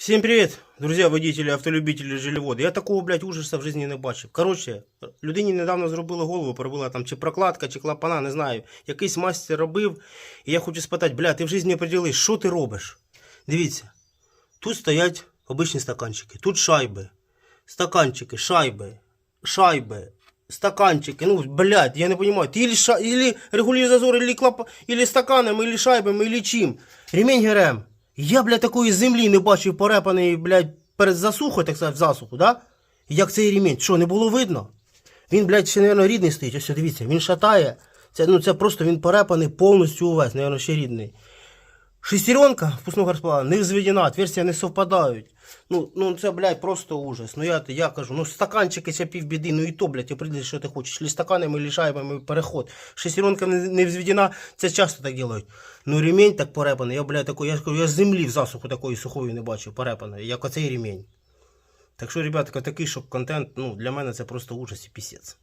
Всем привет, друзья, водители, автолюбители, жилеводи. Я такого, блядь, ужаса в житті не бачив. Коротше, людині недавно зробили голову, пробила там чи прокладка, чи клапана, не знаю. Якийсь мастер робив. І я хочу спитати, бля, ти в житті определись, що ти робиш? Дивіться, тут стоять обичні стаканчики, тут шайби, стаканчики, шайби, шайби, стаканчики. Ну, блядь, я не понимаю. Ты или, ша... регулируешь зазор, или, клап... или стаканом, или шайбами, или чим. Ремень ГРМ. Я, блядь, такої землі не бачив порепаний, блядь, перед засухою, так сказати, в засуху, да? Як цей ремінь. Що, не було видно? Він, блядь, ще, мабуть, рідний стоїть. Ось дивіться, він шатає. Це, ну, це просто він порепаний повністю увесь, мабуть, ще рідний. Шестеренка впускного розпала не взведена, отверстия не совпадають. Ну, ну це, блядь, просто ужас. Ну я, я кажу, ну стаканчики це півбіди, ну і то, блядь, определись, що ти хочеш. Лі стаканами, лі переход. Шестеренка не, не взведена, це часто так делають. Ну ремень так порепаний, я, блядь, такой, я, кажу, я землі в засуху такої сухої не бачив, порепаної, як оцей ремень. Так що, ребятка, такий шок-контент, ну, для мене це просто ужас і пісець.